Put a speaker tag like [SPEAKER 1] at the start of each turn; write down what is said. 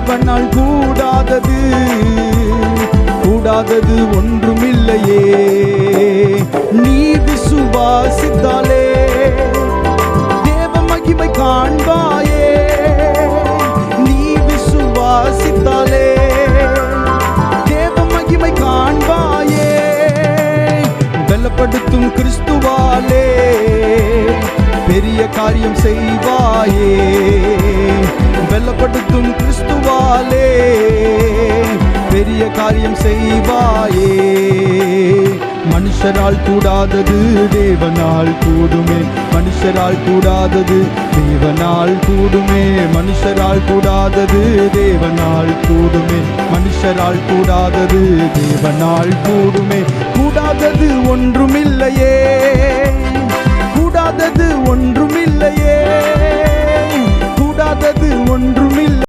[SPEAKER 1] தேவனால் கூடாதது கூடாதது ஒன்றுமில்லையே. நீ விசுவாசித்தாலே தேவ மகிமை காண்பாயே. நீ விசுவாசித்தாலே தேவ மகிமை காண்பாயே. பலப்படுத்தும் கிறிஸ்துவாலே பெரிய காரியம் செய்வாயே. பலப்படுத்தும் கிறிஸ்துவாலே பெரிய காரியம் செய்வாயே. மனுஷரால் கூடாதது தேவனால் கூடுமே. மனுஷரால் கூடாதது தேவனால் கூடுமே. மனுஷரால் கூடாதது தேவனால் கூடுமே. மனுஷரால் கூடாதது தேவனால் கூடுமே.